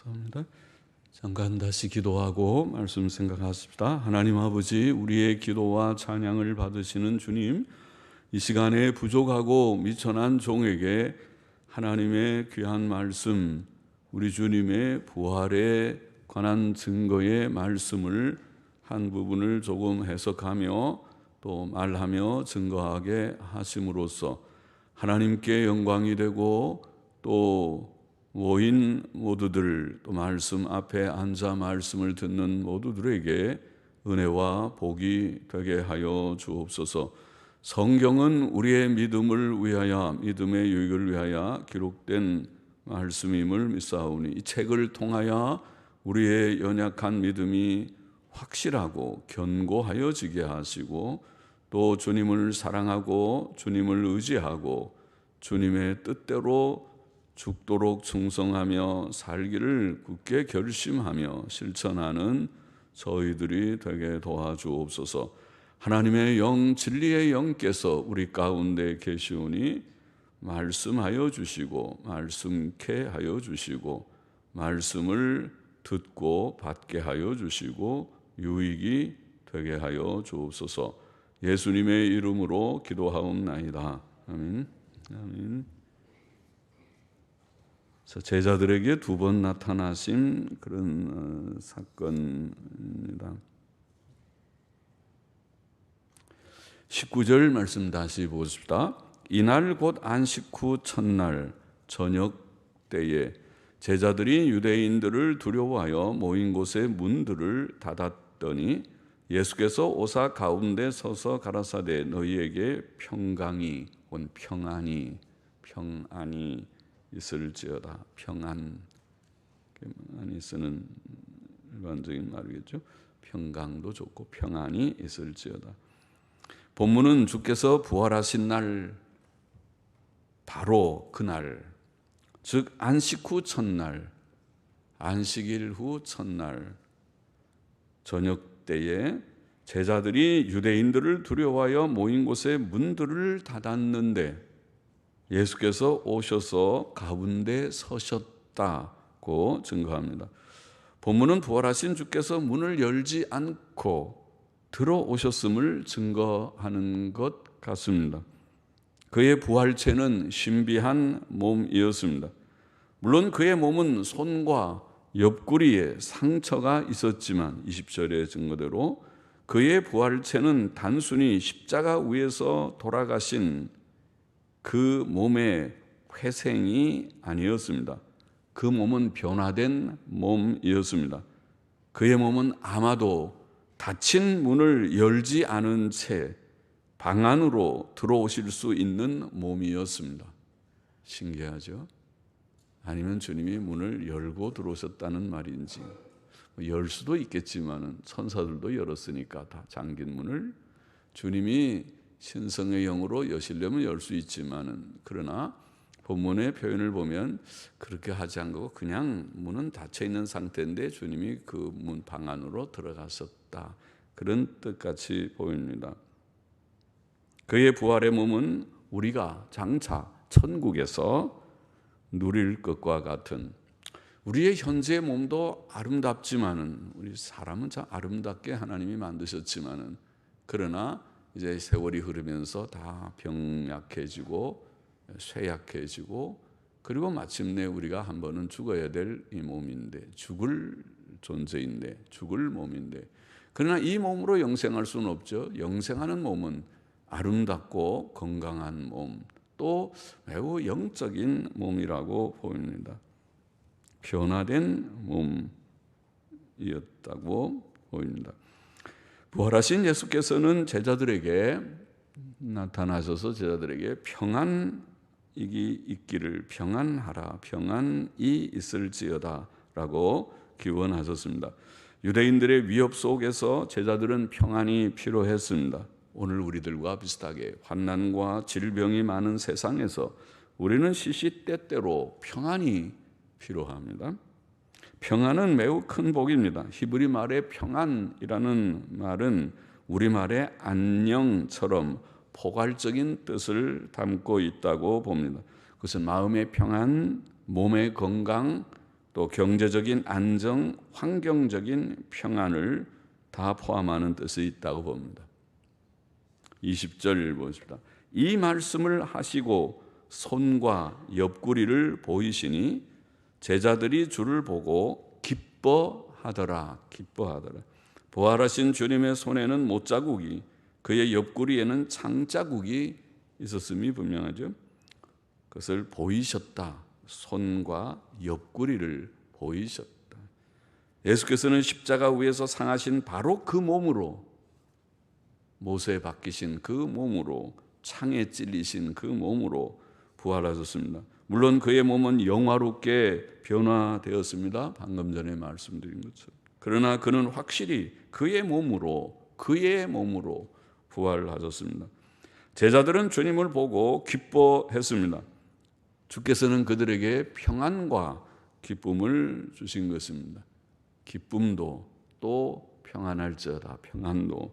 감사합니다. 잠깐 다시 기도하고 말씀 생각하십시다. 하나님 아버지, 우리의 기도와 찬양을 받으시는 주님, 이 시간에 부족하고 미천한 종에게 하나님의 귀한 말씀, 우리 주님의 부활에 관한 증거의 말씀을 한 부분을 조금 해석하며 또 말하며 증거하게 하심으로써 하나님께 영광이 되고 또 모인 모두들 또 말씀 앞에 앉아 말씀을 듣는 모두들에게 은혜와 복이 되게 하여 주옵소서. 성경은 우리의 믿음을 위하여 믿음의 유익을 위하여 기록된 말씀임을 믿사오니 이 책을 통하여 우리의 연약한 믿음이 확실하고 견고하여지게 하시고 또 주님을 사랑하고 주님을 의지하고 주님의 뜻대로 죽도록 충성하며 살기를 굳게 결심하며 실천하는 저희들이 되게 도와주옵소서. 하나님의 영 진리의 영께서 우리 가운데 계시오니 말씀하여 주시고 말씀케 하여 주시고 말씀을 듣고 받게 하여 주시고 유익이 되게 하여 주옵소서. 예수님의 이름으로 기도하옵나이다. 아멘. 아멘. 제자들에게 두 번 나타나신 그런 어, 사건입니다. 19절 말씀 다시 보십시다. 이날 곧 안식 후 첫날 저녁 때에 제자들이 유대인들을 두려워하여 모인 곳의 문들을 닫았더니 예수께서 오사 가운데 서서 가라사대 너희에게 평강이 온 평안이 평안이 있을지어다. 평안. 평안이 쓰는 일반적인 말이겠죠. 평강도 좋고 평안이 있을지어다. 본문은 주께서 부활하신 날 바로 그날 즉 안식 후 첫날 안식일 후 첫날 저녁 때에 제자들이 유대인들을 두려워하여 모인 곳에 문들을 닫았는데 예수께서 오셔서 가운데 서셨다고 증거합니다. 본문은 부활하신 주께서 문을 열지 않고 들어오셨음을 증거하는 것 같습니다. 그의 부활체는 신비한 몸이었습니다. 물론 그의 몸은 손과 옆구리에 상처가 있었지만 20절의 증거대로 그의 부활체는 단순히 십자가 위에서 돌아가신 그 몸의 회생이 아니었습니다. 그 몸은 변화된 몸이었습니다. 그의 몸은 아마도 닫힌 문을 열지 않은 채 방 안으로 들어오실 수 있는 몸이었습니다. 신기하죠? 아니면 주님이 문을 열고 들어오셨다는 말인지 뭐열 수도 있겠지만 천사들도 열었으니까 다 잠긴 문을 주님이 신성의 영으로 여시려면 열 수 있지만은 그러나 본문의 표현을 보면 그렇게 하지 않고 그냥 문은 닫혀 있는 상태인데 주님이 그 문 방 안으로 들어가셨다. 그런 뜻같이 보입니다. 그의 부활의 몸은 우리가 장차 천국에서 누릴 것과 같은 우리의 현재 몸도 아름답지만은 우리 사람은 참 아름답게 하나님이 만드셨지만은 그러나 이제 세월이 흐르면서 다 병약해지고 쇠약해지고 그리고 마침내 우리가 한 번은 죽어야 될 이 몸인데 죽을 존재인데 죽을 몸인데 그러나 이 몸으로 영생할 수는 없죠. 영생하는 몸은 아름답고 건강한 몸, 또 매우 영적인 몸이라고 보입니다. 변화된 몸이었다고 보입니다. 부활하신 예수께서는 제자들에게 나타나셔서 제자들에게 평안이 있기를 평안하라 평안이 있을지어다라고 기원하셨습니다. 유대인들의 위협 속에서 제자들은 평안이 필요했습니다. 오늘 우리들과 비슷하게 환난과 질병이 많은 세상에서 우리는 시시때때로 평안이 필요합니다. 평안은 매우 큰 복입니다. 히브리 말의 평안이라는 말은 우리말의 안녕처럼 포괄적인 뜻을 담고 있다고 봅니다. 그것은 마음의 평안, 몸의 건강, 또 경제적인 안정, 환경적인 평안을 다 포함하는 뜻이 있다고 봅니다. 20절 보십니다. 이 말씀을 하시고 손과 옆구리를 보이시니 제자들이 주를 보고 기뻐하더라. 기뻐하더라. 부활하신 주님의 손에는 못자국이 그의 옆구리에는 창자국이 있었음이 분명하죠. 그것을 보이셨다. 손과 옆구리를 보이셨다. 예수께서는 십자가 위에서 상하신 바로 그 몸으로 모세에 바뀌신 그 몸으로 창에 찔리신 그 몸으로 부활하셨습니다. 물론 그의 몸은 영화롭게 변화되었습니다. 방금 전에 말씀드린 것처럼. 그러나 그는 확실히 그의 몸으로 그의 몸으로 부활하셨습니다. 제자들은 주님을 보고 기뻐했습니다. 주께서는 그들에게 평안과 기쁨을 주신 것입니다. 기쁨도 또 평안할지어다 평안도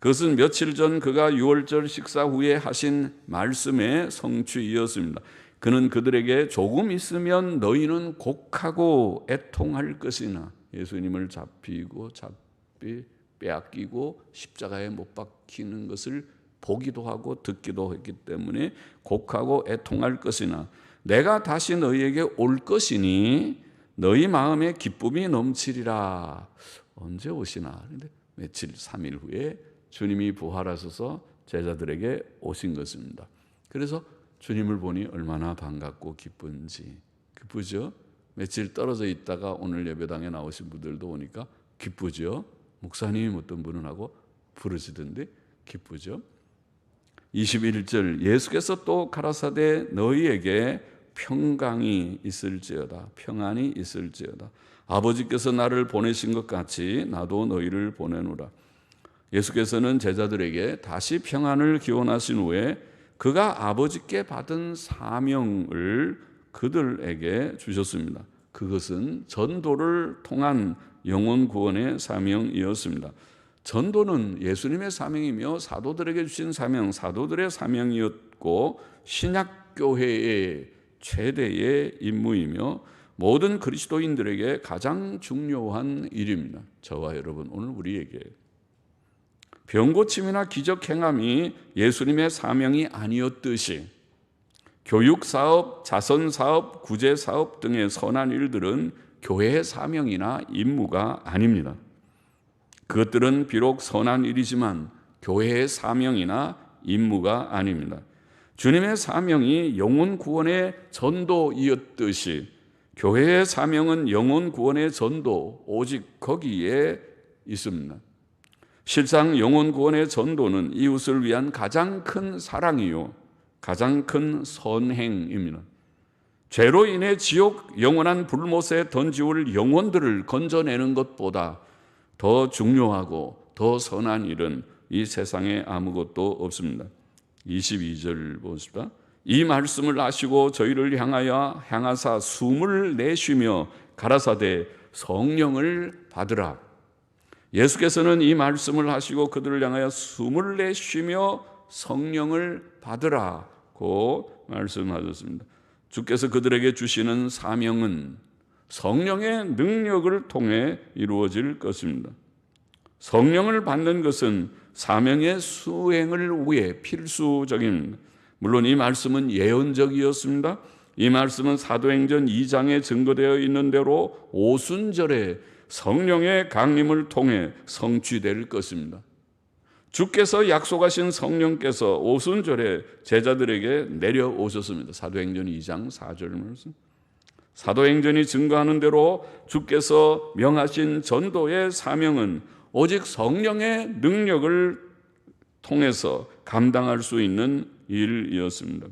그것은 며칠 전 그가 유월절 식사 후에 하신 말씀의 성취이었습니다. 그는 그들에게 조금 있으면 너희는 곡하고 애통할 것이나 예수님을 잡히고 잡히 빼앗기고 십자가에 못 박히는 것을 보기도 하고 듣기도 했기 때문에 곡하고 애통할 것이나 내가 다시 너희에게 올 것이니 너희 마음에 기쁨이 넘치리라. 언제 오시나? 근데 며칠 3일 후에 주님이 부활하셔서 제자들에게 오신 것입니다. 그래서 주님을 보니 얼마나 반갑고 기쁜지 기쁘죠? 며칠 떨어져 있다가 오늘 예배당에 나오신 분들도 오니까 기쁘죠? 목사님 어떤 분은 하고 부르시던데 기쁘죠? 21절 예수께서 또 가라사대 너희에게 평강이 있을지어다 평안이 있을지어다 아버지께서 나를 보내신 것 같이 나도 너희를 보내노라 예수께서는 제자들에게 다시 평안을 기원하신 후에 그가 아버지께 받은 사명을 그들에게 주셨습니다. 그것은 전도를 통한 영혼 구원의 사명이었습니다. 전도는 예수님의 사명이며 사도들에게 주신 사명, 사도들의 사명이었고 신약 교회의 최대의 임무이며 모든 그리스도인들에게 가장 중요한 일입니다. 저와 여러분 오늘 우리에게 병 고침이나 기적 행함이 예수님의 사명이 아니었듯이 교육 사업, 자선 사업, 구제 사업 등의 선한 일들은 교회의 사명이나 임무가 아닙니다. 그것들은 비록 선한 일이지만 교회의 사명이나 임무가 아닙니다. 주님의 사명이 영혼 구원의 전도이었듯이 교회의 사명은 영혼 구원의 전도 오직 거기에 있습니다. 실상 영혼 구원의 전도는 이웃을 위한 가장 큰 사랑이요 가장 큰 선행입니다. 죄로 인해 지옥 영원한 불못에 던지올 영혼들을 건져내는 것보다 더 중요하고 더 선한 일은 이 세상에 아무것도 없습니다. 22절 보십시다. 이 말씀을 아시고 저희를 향하여 향하사 숨을 내쉬며 가라사대 성령을 받으라. 예수께서는 이 말씀을 하시고 그들을 향하여 숨을 내쉬며 성령을 받으라고 말씀하셨습니다. 주께서 그들에게 주시는 사명은 성령의 능력을 통해 이루어질 것입니다. 성령을 받는 것은 사명의 수행을 위해 필수적입니다. 물론 이 말씀은 예언적이었습니다. 이 말씀은 사도행전 2장에 증거되어 있는 대로 오순절에 성령의 강림을 통해 성취될 것입니다. 주께서 약속하신 성령께서 오순절에 제자들에게 내려오셨습니다. 사도행전 2장 4절 말씀. 사도행전이 증거하는 대로 주께서 명하신 전도의 사명은 오직 성령의 능력을 통해서 감당할 수 있는 일이었습니다.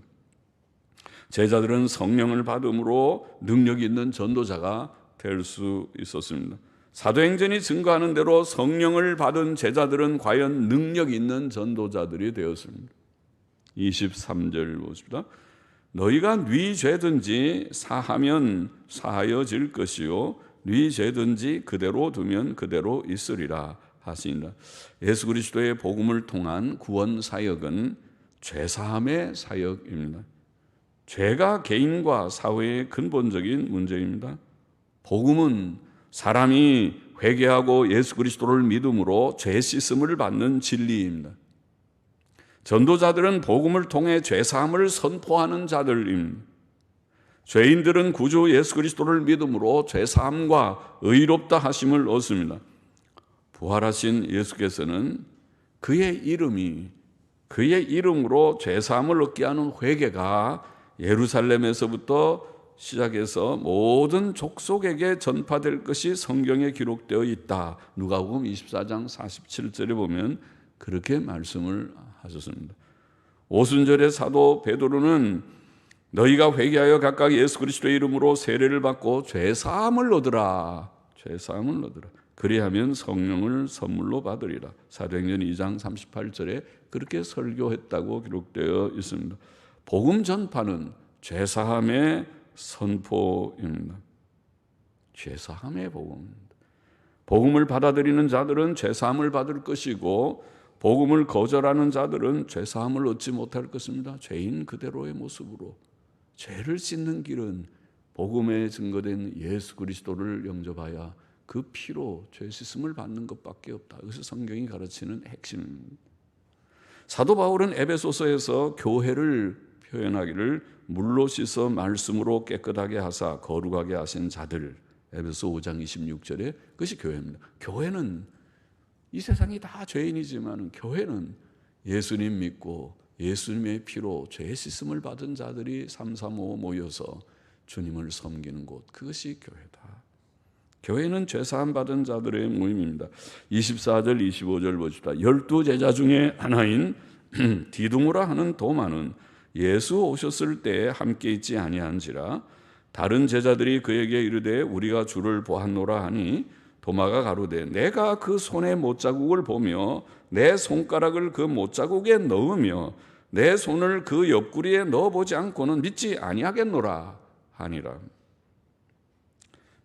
제자들은 성령을 받음으로 능력 있는 전도자가 될 수 있었습니다. 사도행전이 증거하는 대로 성령을 받은 제자들은 과연 능력 있는 전도자들이 되었습니다. 23절 보십니다. 너희가 네 죄든지 사하면 사하여질 것이요 네 죄든지 그대로 두면 그대로 있으리라 하시니라. 예수 그리스도의 복음을 통한 구원 사역은 죄 사함의 사역입니다. 죄가 개인과 사회의 근본적인 문제입니다. 복음은 사람이 회개하고 예수 그리스도를 믿음으로 죄 씻음을 받는 진리입니다. 전도자들은 복음을 통해 죄 사함을 선포하는 자들입니다. 죄인들은 구주 예수 그리스도를 믿음으로 죄 사함과 의롭다 하심을 얻습니다. 부활하신 예수께서는 그의 이름이 그의 이름으로 죄 사함을 얻게 하는 회개가 예루살렘에서부터 시작해서 모든 족속에게 전파될 것이 성경에 기록되어 있다. 누가복음 24장 47절에 보면 그렇게 말씀을 하셨습니다. 오순절의 사도 베드로는 너희가 회개하여 각각 예수 그리스도의 이름으로 세례를 받고 죄 사함을 얻으라. 죄 사함을 얻으라. 그리하면 성령을 선물로 받으리라. 사도행전 2장 38절에 그렇게 설교했다고 기록되어 있습니다. 복음 전파는 죄 사함의 선포입니다. 죄 사함의 복음입니다. 복음을 받아들이는 자들은 죄 사함을 받을 것이고 복음을 거절하는 자들은 죄 사함을 얻지 못할 것입니다. 죄인 그대로의 모습으로 죄를 씻는 길은 복음에 증거된 예수 그리스도를 영접하여 그 피로 죄 씻음을 받는 것밖에 없다. 이것이 성경이 가르치는 핵심입니다. 사도 바울은 에베소서에서 교회를 표현하기를 물로 씻어 말씀으로 깨끗하게 하사 거룩하게 하신 자들 에베소 5장 26절에 그것이 교회입니다. 교회는 이 세상이 다 죄인이지만 교회는 예수님 믿고 예수님의 피로 죄 씻음을 받은 자들이 335 모여서 주님을 섬기는 곳 그것이 교회다. 교회는 죄 사함 받은 자들의 모임입니다. 24절 25절 보십시다. 열두 제자 중에 하나인 디두모라 하는 도마는 예수 오셨을 때 함께 있지 아니한지라 다른 제자들이 그에게 이르되 우리가 주를 보았노라 하니 도마가 가로되 내가 그 손의 못자국을 보며 내 손가락을 그 못자국에 넣으며 내 손을 그 옆구리에 넣어보지 않고는 믿지 아니하겠노라 하니라.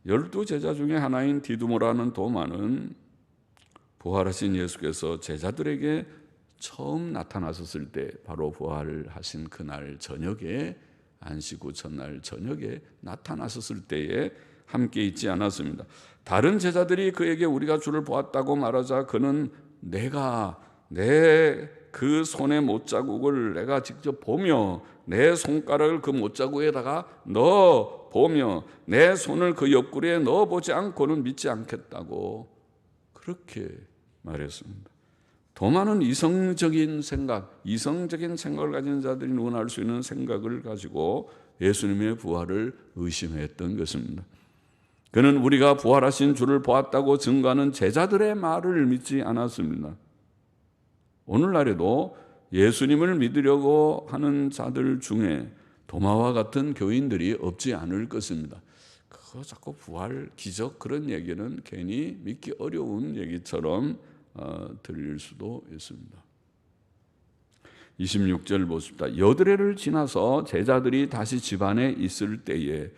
열두 제자 중에 하나인 디두모라는 도마는 부활하신 예수께서 제자들에게 처음 나타나셨을 때 바로 부활하신 그날 저녁에 안식 후 첫날 저녁에 나타나셨을 때에 함께 있지 않았습니다. 다른 제자들이 그에게 우리가 주를 보았다고 말하자 그는 내가 내 그 손의 못자국을 내가 직접 보며 내 손가락을 그 못자국에다가 넣어 보며 내 손을 그 옆구리에 넣어 보지 않고는 믿지 않겠다고 그렇게 말했습니다. 더 많은 이성적인 생각, 이성적인 생각을 가진 자들이 누구나 할 수 있는 생각을 가지고 예수님의 부활을 의심했던 것입니다. 그는 우리가 부활하신 주를 보았다고 증거하는 제자들의 말을 믿지 않았습니다. 오늘날에도 예수님을 믿으려고 하는 자들 중에 도마와 같은 교인들이 없지 않을 것입니다. 그거 자꾸 부활, 기적 그런 얘기는 괜히 믿기 어려운 얘기처럼 어, 들릴 수도 있습니다. 26절 보십니다. 여드레를 지나서 제자들이 다시 집안에 있을 때에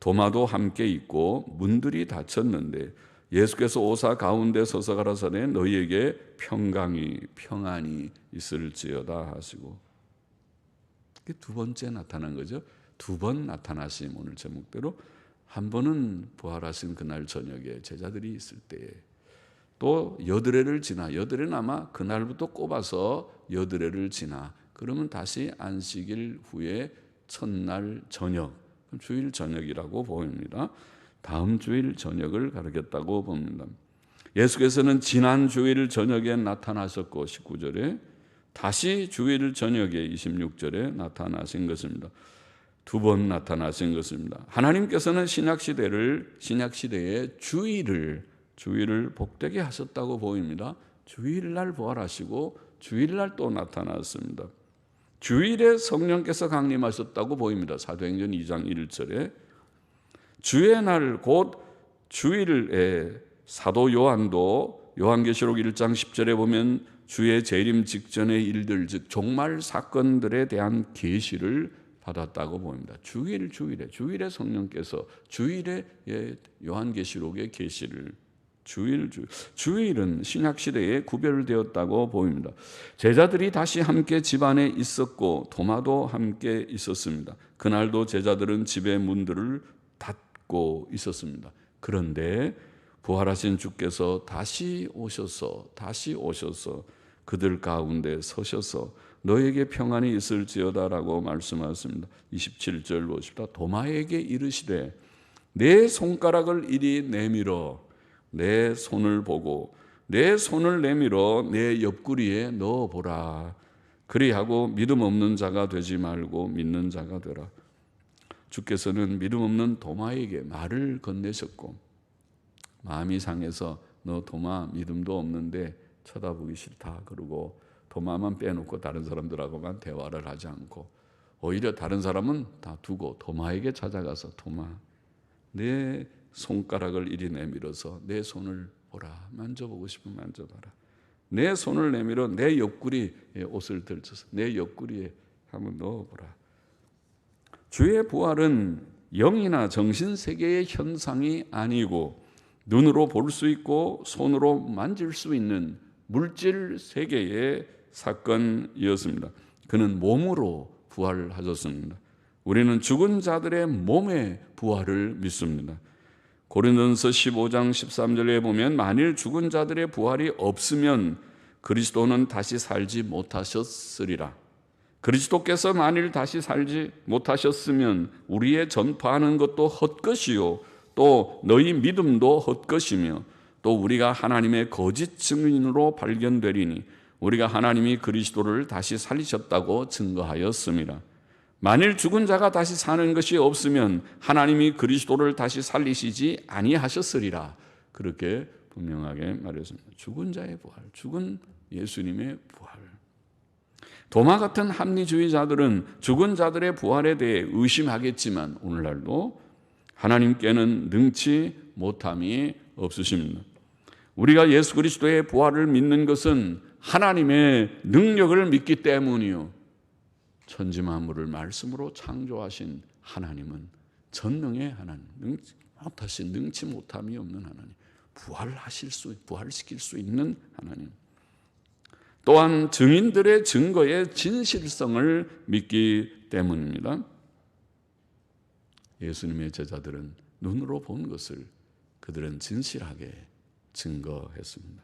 도마도 함께 있고 문들이 닫혔는데 예수께서 오사 가운데 서서 가라사대 너희에게 평강이 평안이 있을지어다 하시고 두 번째 나타난 거죠. 두 번 나타나심 오늘 제목대로 한 번은 부활하신 그날 저녁에 제자들이 있을 때에 또 여드레를 지나 여드레는 아마 그날부터 꼽아서 여드레를 지나 그러면 다시 안식일 후에 첫날 저녁 주일 저녁이라고 보입니다. 다음 주일 저녁을 가르쳤다고 봅니다. 예수께서는 지난 주일 저녁에 나타나셨고 19절에 다시 주일 저녁에 26절에 나타나신 것입니다. 두 번 나타나신 것입니다. 하나님께서는 신약 시대를 신약 시대의 주일을 주일을 복되게 하셨다고 보입니다. 주일날 부활하시고 주일날 또 나타났습니다. 주일에 성령께서 강림하셨다고 보입니다. 사도행전 2장 1절에 주의 날 곧 주일에 사도 요한도 요한계시록 1장 10절에 보면 주의 재림 직전의 일들 즉 종말 사건들에 대한 계시를 받았다고 보입니다. 주일 주일에 주일에 성령께서 주일에 요한계시록의 계시를 주일 주 주일은 신약 시대에 구별되었다고 보입니다. 제자들이 다시 함께 집안에 있었고 도마도 함께 있었습니다. 그날도 제자들은 집의 문들을 닫고 있었습니다. 그런데 부활하신 주께서 다시 오셔서 다시 오셔서 그들 가운데 서셔서 너에게 평안이 있을지어다라고 말씀하셨습니다. 27절 보십시다. 도마에게 이르시되 내 손가락을 이리 내밀어 내 손을 보고 내 손을 내밀어 내 옆구리에 넣어 보라. 그리하고 믿음 없는 자가 되지 말고 믿는 자가 되라. 주께서는 믿음 없는 도마에게 말을 건네셨고 마음이 상해서 너 도마 믿음도 없는데 쳐다보기 싫다 그러고 도마만 빼놓고 다른 사람들하고만 대화를 하지 않고 오히려 다른 사람은 다 두고 도마에게 찾아가서 도마 내 손가락을 이리 내밀어서 내 손을 보라 만져보고 싶으면 만져봐라 내 손을 내밀어 내 옆구리에 옷을 들쳐서 내 옆구리에 한번 넣어보라 주의 부활은 영이나 정신 세계의 현상이 아니고 눈으로 볼 수 있고 손으로 만질 수 있는 물질 세계의 사건이었습니다. 그는 몸으로 부활하셨습니다. 우리는 죽은 자들의 몸의 부활을 믿습니다. 고린도전서 15장 13절에 보면 만일 죽은 자들의 부활이 없으면 그리스도는 다시 살지 못하셨으리라. 그리스도께서 만일 다시 살지 못하셨으면 우리의 전파하는 것도 헛것이요 또 너희 믿음도 헛것이며 또 우리가 하나님의 거짓 증인으로 발견되리니 우리가 하나님이 그리스도를 다시 살리셨다고 증거하였습니다. 만일 죽은 자가 다시 사는 것이 없으면 하나님이 그리스도를 다시 살리시지 아니하셨으리라. 그렇게 분명하게 말했습니다. 죽은 자의 부활, 죽은 예수님의 부활. 도마 같은 합리주의자들은 죽은 자들의 부활에 대해 의심하겠지만 오늘날도 하나님께는 능치 못함이 없으십니다. 우리가 예수 그리스도의 부활을 믿는 것은 하나님의 능력을 믿기 때문이요. 천지 만물을 말씀으로 창조하신 하나님은 전능의 하나님, 못하신 능치 못함이 없는 하나님, 부활하실 수, 부활시킬 수 있는 하나님. 또한 증인들의 증거의 진실성을 믿기 때문입니다. 예수님의 제자들은 눈으로 본 것을 그들은 진실하게 증거했습니다.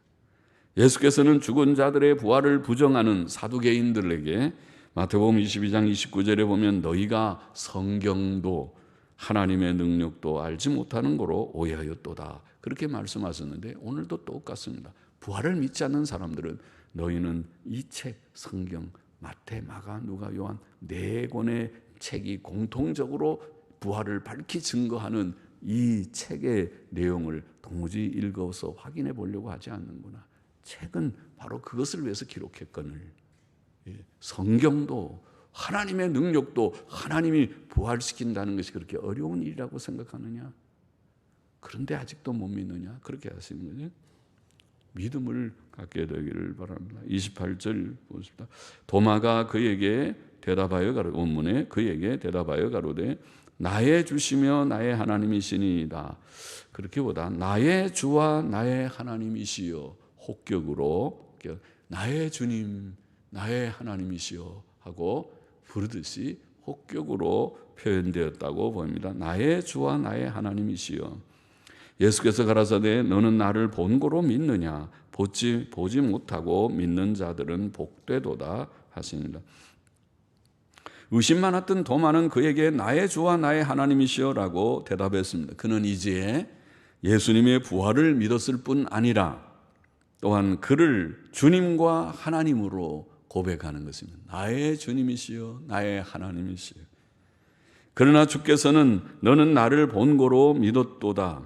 예수께서는 죽은 자들의 부활을 부정하는 사두개인들에게 마태복음 22장 29절에 보면 너희가 성경도 하나님의 능력도 알지 못하는 거로 오해하였도다. 그렇게 말씀하셨는데 오늘도 똑같습니다. 부활을 믿지 않는 사람들은 너희는 이 책 성경 마태, 마가, 누가, 요한 네 권의 책이 공통적으로 부활을 밝히 증거하는 이 책의 내용을 도무지 읽어서 확인해 보려고 하지 않는구나. 책은 바로 그것을 위해서 기록했거늘. 예, 성경도 하나님의 능력도 하나님이 부활시킨다는 것이 그렇게 어려운 일이라고 생각하느냐? 그런데 아직도 못 믿느냐? 그렇게 하시는 거죠. 믿음을 갖게 되기를 바랍니다. 28절 보십니다. 도마가 그에게 대답하여 가로 원문에 그에게 대답하여 가로되 나의 주시며 나의 하나님이시니이다. 그렇게 보다 나의 주와 나의 하나님이시여 혹격으로 나의 주님, 나의 하나님이시여 하고 부르듯이 혹격으로 표현되었다고 보입니다. 나의 주와 나의 하나님이시여. 예수께서 가라사대 너는 나를 본고로 믿느냐 보지 보지 못하고 믿는 자들은 복되도다 하십니다. 의심 많았던 도마는 그에게 나의 주와 나의 하나님이시여라고 대답했습니다. 그는 이제 예수님의 부활을 믿었을 뿐 아니라 또한 그를 주님과 하나님으로 고백하는 것입니다. 나의 주님이시여, 나의 하나님이시여. 그러나 주께서는 너는 나를 본고로 믿었도다.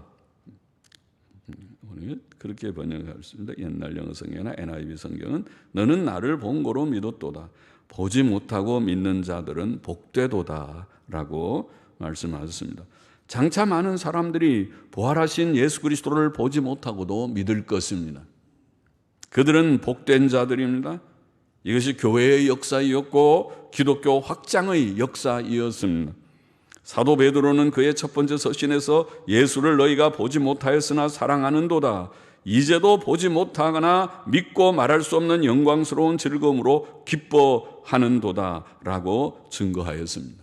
그렇게 번역할 수 있습니다. 옛날 영어 성경이나 NIV 성경은 너는 나를 본고로 믿었도다. 보지 못하고 믿는 자들은 복되도다라고 말씀하셨습니다. 장차 많은 사람들이 부활하신 예수 그리스도를 보지 못하고도 믿을 것입니다. 그들은 복된 자들입니다. 이것이 교회의 역사이었고 기독교 확장의 역사이었습니다. 사도 베드로는 그의 첫 번째 서신에서 예수를 너희가 보지 못하였으나 사랑하는도다. 이제도 보지 못하거나 믿고 말할 수 없는 영광스러운 즐거움으로 기뻐하는도다라고 증거하였습니다.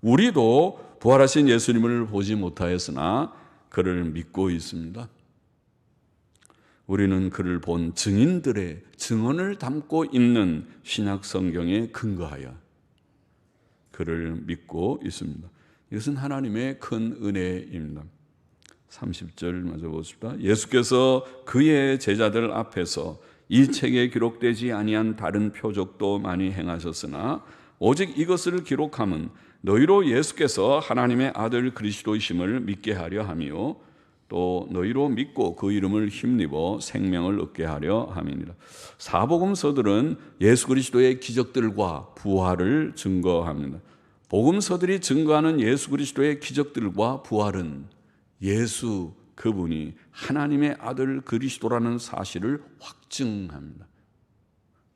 우리도 부활하신 예수님을 보지 못하였으나 그를 믿고 있습니다. 우리는 그를 본 증인들의 증언을 담고 있는 신약 성경에 근거하여 그를 믿고 있습니다. 이것은 하나님의 큰 은혜입니다. 30절 맞아 보십시다. 예수께서 그의 제자들 앞에서 이 책에 기록되지 아니한 다른 표적도 많이 행하셨으나 오직 이것을 기록함은 너희로 예수께서 하나님의 아들 그리스도이심을 믿게 하려 함이요 또 너희로 믿고 그 이름을 힘입어 생명을 얻게 하려 함이니라. 사복음서들은 예수 그리스도의 기적들과 부활을 증거합니다. 복음서들이 증거하는 예수 그리스도의 기적들과 부활은 예수 그분이 하나님의 아들 그리스도라는 사실을 확증합니다.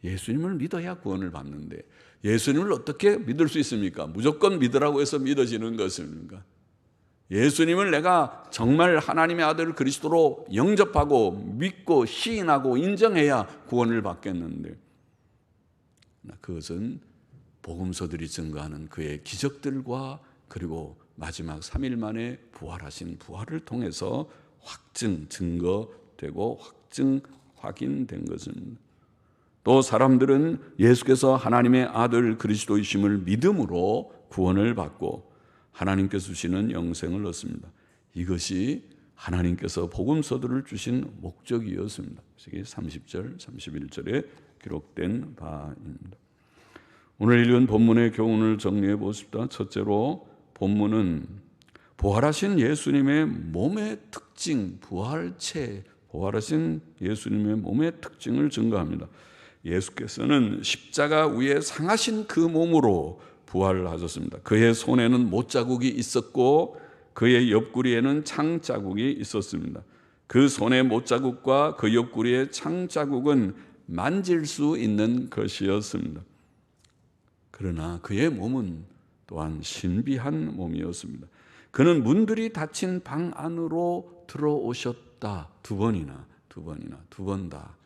예수님을 믿어야 구원을 받는데 예수님을 어떻게 믿을 수 있습니까? 무조건 믿으라고 해서 믿어지는 것입니까? 예수님을 내가 정말 하나님의 아들 그리스도로 영접하고 믿고 시인하고 인정해야 구원을 받겠는데 그것은 복음서들이 증거하는 그의 기적들과 그리고 마지막 3일 만에 부활하신 부활을 통해서 확증 증거되고 확증 확인된 것입니다. 또 사람들은 예수께서 하나님의 아들 그리스도이심을 믿음으로 구원을 받고 하나님께서 주시는 영생을 얻습니다. 이것이 하나님께서 복음서들을 주신 목적이었습니다. 30절, 31절에 기록된 바입니다. 오늘 읽은 본문의 교훈을 정리해 보십시다. 첫째로 본문은 부활하신 예수님의 몸의 특징, 부활체, 부활하신 예수님의 몸의 특징을 증거합니다. 예수께서는 십자가 위에 상하신 그 몸으로 부활을 하셨습니다. 그의 손에는 못 자국이 있었고 그의 옆구리에는 창 자국이 있었습니다. 그 손의 못 자국과 그 옆구리의 창 자국은 만질 수 있는 것이었습니다. 그러나 그의 몸은 또한 신비한 몸이었습니다. 그는 문들이 닫힌 방 안으로 들어오셨다. 두 번이나, 두 번이나, 두 번 다.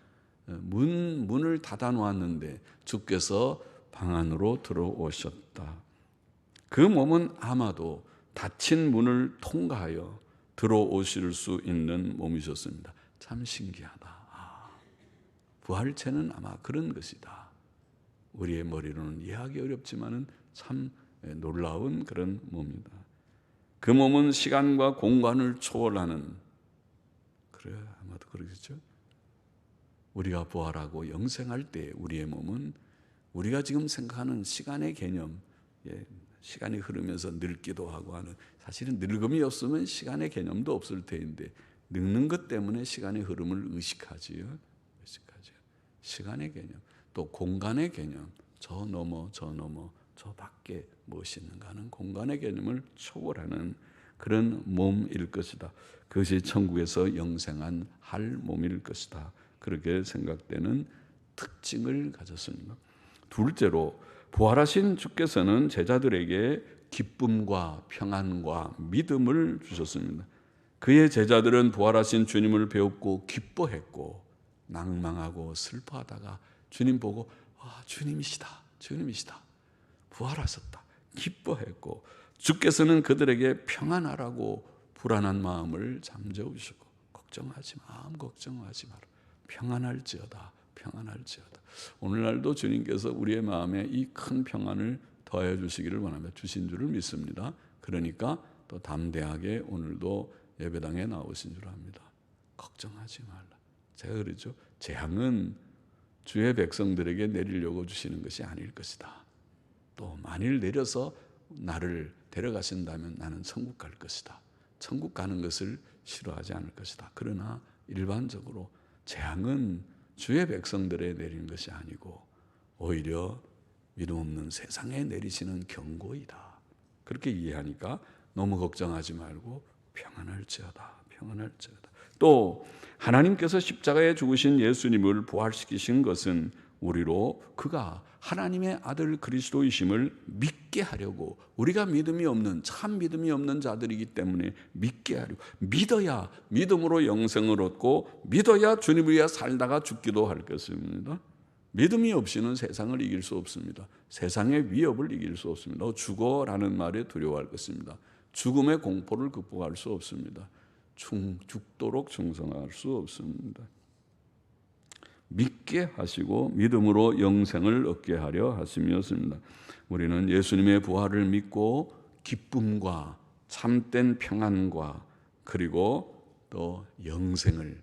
문, 문을 닫아 놓았는데 주께서 방 안으로 들어오셨다. 그 몸은 아마도 닫힌 문을 통과하여 들어오실 수 있는 몸이셨습니다. 참 신기하다. 아, 부활체는 아마 그런 것이다. 우리의 머리로는 이해하기 어렵지만은 참 놀라운 그런 몸이다. 그 몸은 시간과 공간을 초월하는 그래 아마도 그러겠죠. 우리가 부활하고 영생할 때 우리의 몸은 우리가 지금 생각하는 시간의 개념, 예, 시간이 흐르면서 늙기도 하고 하는 사실은 늙음이 없으면 시간의 개념도 없을 테인데 늙는 것 때문에 시간의 흐름을 의식하지요. 의식하죠. 시간의 개념, 또 공간의 개념, 저 넘어 저 넘어 저 밖에 무엇이 있는가 하는 공간의 개념을 초월하는 그런 몸일 것이다. 그것이 천국에서 영생한 할 몸일 것이다. 그렇게 생각되는 특징을 가졌습니다. 둘째로 부활하신 주께서는 제자들에게 기쁨과 평안과 믿음을 주셨습니다. 그의 제자들은 부활하신 주님을 배웠고 기뻐했고 낭망하고 슬퍼하다가 주님 보고 아, 주님이시다. 주님이시다. 부활하셨다. 기뻐했고 주께서는 그들에게 평안하라고 불안한 마음을 잠재우시고 걱정하지 마음 걱정하지 마라. 평안할지어다. 평안할지어다. 오늘날도 주님께서 우리의 마음에 이 큰 평안을 더해 주시기를 원합니다. 주신 줄을 믿습니다. 그러니까 또 담대하게 오늘도 예배당에 나오신 줄 압니다. 걱정하지 말라. 제가 그러죠. 재앙은 주의 백성들에게 내리려고 주시는 것이 아닐 것이다. 또 만일 내려서 나를 데려가신다면 나는 천국 갈 것이다. 천국 가는 것을 싫어하지 않을 것이다. 그러나 일반적으로 재앙은 주의 백성들에 내리는 것이 아니고 오히려 믿음 없는 세상에 내리시는 경고이다. 그렇게 이해하니까 너무 걱정하지 말고 평안할지어다. 평안할지어다. 또 하나님께서 십자가에 죽으신 예수님을 부활시키신 것은 우리로 그가 하나님의 아들 그리스도이심을 믿 게 하려고 우리가 믿음이 없는 참 믿음이 없는 자들이기 때문에 믿게 하려고 믿어야 믿음으로 영생을 얻고 믿어야 주님을 위해 살다가 죽기도 할 것입니다. 믿음이 없이는 세상을 이길 수 없습니다. 세상의 위협을 이길 수 없습니다. 죽어라는 말에 두려워할 것입니다. 죽음의 공포를 극복할 수 없습니다. 충, 죽도록 충성할 수 없습니다. 믿게 하시고 믿음으로 영생을 얻게 하려 하심이었습니다. 우리는 예수님의 부활을 믿고 기쁨과 참된 평안과 그리고 또 영생을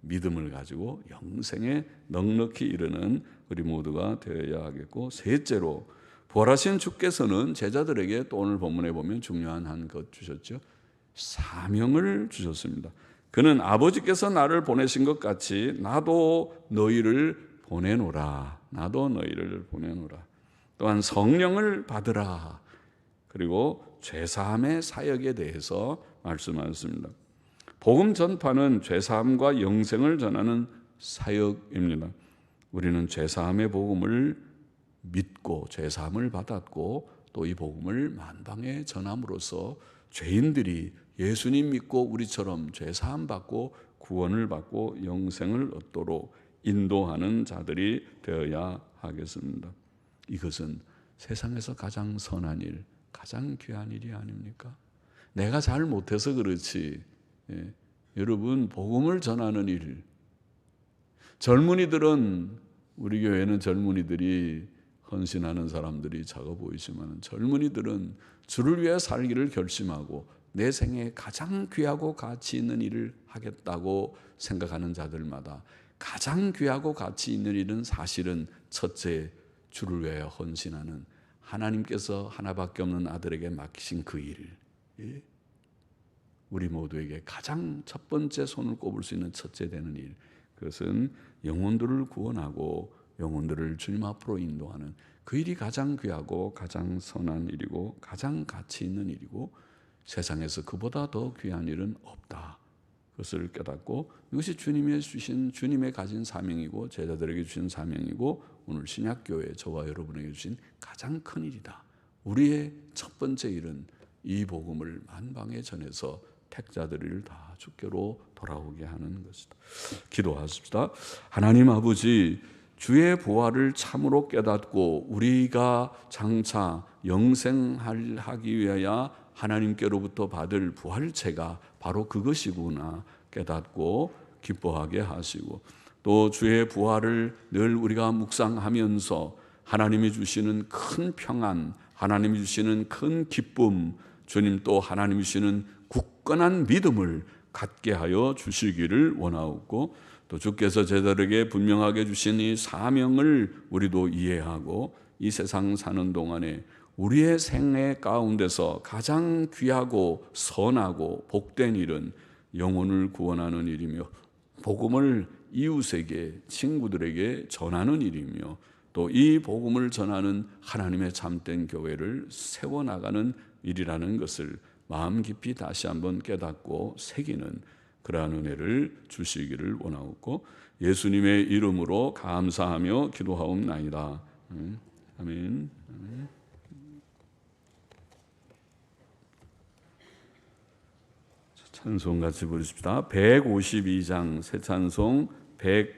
믿음을 가지고 영생에 넉넉히 이르는 우리 모두가 되어야 하겠고 셋째로 부활하신 주께서는 제자들에게 또 오늘 본문에 보면 중요한 한 것 주셨죠. 사명을 주셨습니다. 그는 아버지께서 나를 보내신 것 같이 나도 너희를 보내노라. 나도 너희를 보내노라. 또한 성령을 받으라. 그리고 죄사함의 사역에 대해서 말씀하셨습니다. 복음 전파는 죄사함과 영생을 전하는 사역입니다. 우리는 죄사함의 복음을 믿고 죄사함을 받았고 또 이 복음을 만방에 전함으로써 죄인들이 예수님 믿고 우리처럼 죄 사함 받고 구원을 받고 영생을 얻도록 인도하는 자들이 되어야 하겠습니다. 이것은 세상에서 가장 선한 일, 가장 귀한 일이 아닙니까? 내가 잘 못해서 그렇지. 예. 여러분 복음을 전하는 일. 젊은이들은 우리 교회는 젊은이들이 헌신하는 사람들이 작아 보이지만 젊은이들은 주를 위해 살기를 결심하고 내 생에 가장 귀하고 가치 있는 일을 하겠다고 생각하는 자들마다 가장 귀하고 가치 있는 일은 사실은 첫째 주를 위해 헌신하는 하나님께서 하나밖에 없는 아들에게 맡기신 그 일. 예? 우리 모두에게 가장 첫 번째 손을 꼽을 수 있는 첫째 되는 일. 그것은 영혼들을 구원하고 영혼들을 주님 앞으로 인도하는 그 일이 가장 귀하고 가장 선한 일이고 가장 가치 있는 일이고 세상에서 그보다 더 귀한 일은 없다. 그것을 깨닫고 이것이 주님의 주신 주님의 가진 사명이고 제자들에게 주신 사명이고 오늘 신약교회 저와 여러분에게 주신 가장 큰 일이다. 우리의 첫 번째 일은 이 복음을 만방에 전해서 택자들을 다 주께로 돌아오게 하는 것이다. 기도하십시다. 하나님 아버지 주의 부활을 참으로 깨닫고 우리가 장차 영생하기 위하여 하나님께로부터 받을 부활체가 바로 그것이구나 깨닫고 기뻐하게 하시고 또 주의 부활을 늘 우리가 묵상하면서 하나님이 주시는 큰 평안, 하나님이 주시는 큰 기쁨, 주님 또 하나님이 주시는 굳건한 믿음을 갖게 하여 주시기를 원하옵고 또 주께서 제자들에게 분명하게 주신 이 사명을 우리도 이해하고 이 세상 사는 동안에 우리의 생애 가운데서 가장 귀하고 선하고 복된 일은 영혼을 구원하는 일이며 복음을 이웃에게 친구들에게 전하는 일이며 또 이 복음을 전하는 하나님의 참된 교회를 세워 나가는 일이라는 것을 마음 깊이 다시 한번 깨닫고 새기는 그러한 은혜를 주시기를 원하옵고 예수님의 이름으로 감사하며 기도하옵나이다. 아멘. 아멘. 찬송 같이 부르십시다. 152장 새 찬송 100